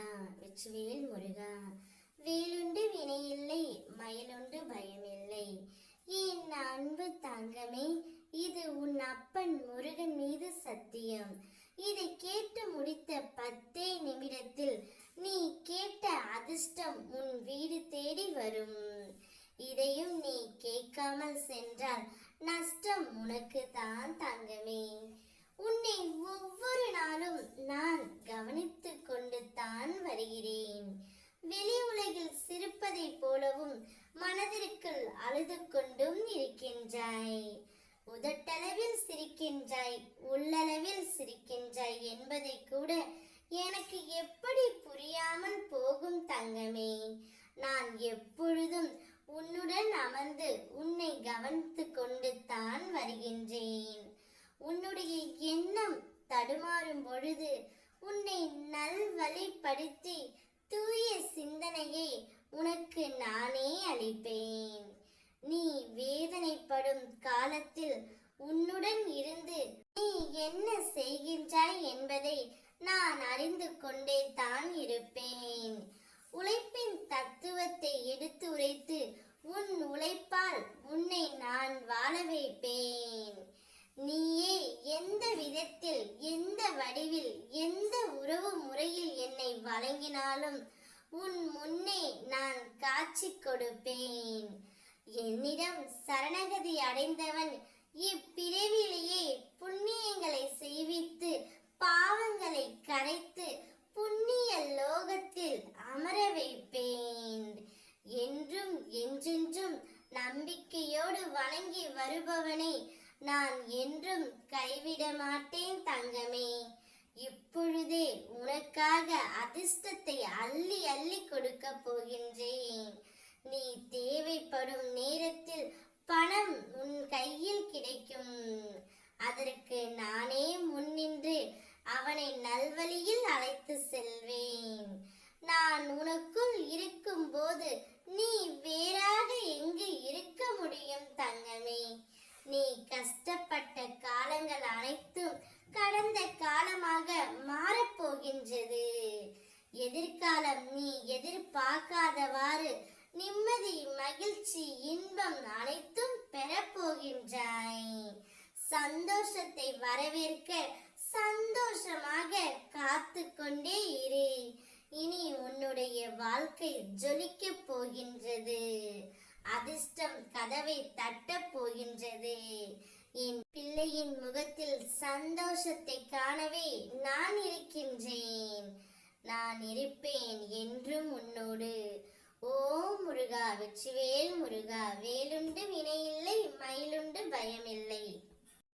முருகா வெற்றிவேல் முருகா. வேலுண்டு வினையில்லை மயிலுண்டு பயமில்லை என் அன்பு தங்கமே இது உன் அப்பன் முருகன் மீது சத்தியம். இதை கேட்டு முடித்த பத்தே நிமிடத்தில் நீ கேட்ட அதிர்ஷ்டம் உன் வீடு தேடி வரும். இதையும் நீ கேட்காமல் சென்றால் நஷ்டம் உனக்கு தான் தங்கமே. உன்னை ஒவ்வொரு நாளும் நான் கவனித்து தருகிறேன். வெளி உலகில் சிரிப்பதைப் போலவும் மனதிற்குள் அழுது கொண்டும் இருக்கின்றாய். உதட்டளவில் சிரிக்கின்றாய் உள்ளளவில் சிரிக்கின்றாய் என்பதை கூட எனக்கு எப்படி புரியாமல் போகும் தங்கமே? நான் எப்பொழுதும் உன்னுடன் அமர்ந்து உன்னை கவனித்து கொண்டு தான் வருகின்றேன். உன்னுடைய எண்ணம் தடுமாறும் பொழுது உன்னை நல்வழிப்படுத்தி தூய சிந்தனையை உனக்கு நானே அளிப்பேன். நீ வேதனைப்படும் காலத்தில் உன்னுடன் இருந்து நீ என்ன செய்கின்றாய் என்பதை நான் அறிந்து கொண்டே தான் இருப்பேன். உழைப்பின் தத்துவத்தை எடுத்து உரைத்து உன் உழைப்பால் உன்னை நான் வாழ வைப்பேன். நீயே எந்த விதத்தில் எந்த வடிவில் எந்த வழங்கினாலும் உன் முன்னே நான் காட்சி கொடுப்பேன். என்னிடம் சரணகதி அடைந்தவன் இப்பிறவிலேயே புண்ணியங்களை செய்வித்து பாவங்களை கரைத்து புண்ணிய லோகத்தில் அமர வைப்பேன். என்றும் என்றென்றும் நம்பிக்கையோடு வணங்கி வருபவனை நான் என்றும் கைவிட மாட்டேன் தங்கமே. இப்பொழுதே அதிர்ஷ்டத்தை அள்ளி அள்ளி கொடுக்க போகின்றேன். நீ தேவைப்படும் நேரத்தில் பணம் உன் கையில் கிடைக்கும். அதற்கு நானே முன்னின்று அவனை நல்வழியில் அழைத்து செல்வேன். நான் உனக்குள் இருக்கும்போது நீ வேறாக எங்கு இருக்க முடியும் தங்கமே? நீ கஷ்ட பார்க்காதவாறு நிம்மதி மகிழ்ச்சி இன்பம் அனைத்தும் பெறப்போகின்றாய். சந்தோஷத்தை வரவேற்க சந்தோஷமாக காத்து கொண்டே இரு. இனி உன்னுடைய வாழ்க்கை ஜொலிக்க போகின்றது. அதிர்ஷ்டம் கதவை தட்டப் போகின்றது. என் பிள்ளையின் முகத்தில் சந்தோஷத்தை காணவே நான் இருக்கின்றேன். நான் இருப்பேன் என்றும் உன்னோடு. ஓ முருகா வெற்றிவேல் முருகா வேலுண்டு வினையில்லை மயிலுண்டு பயமில்லை.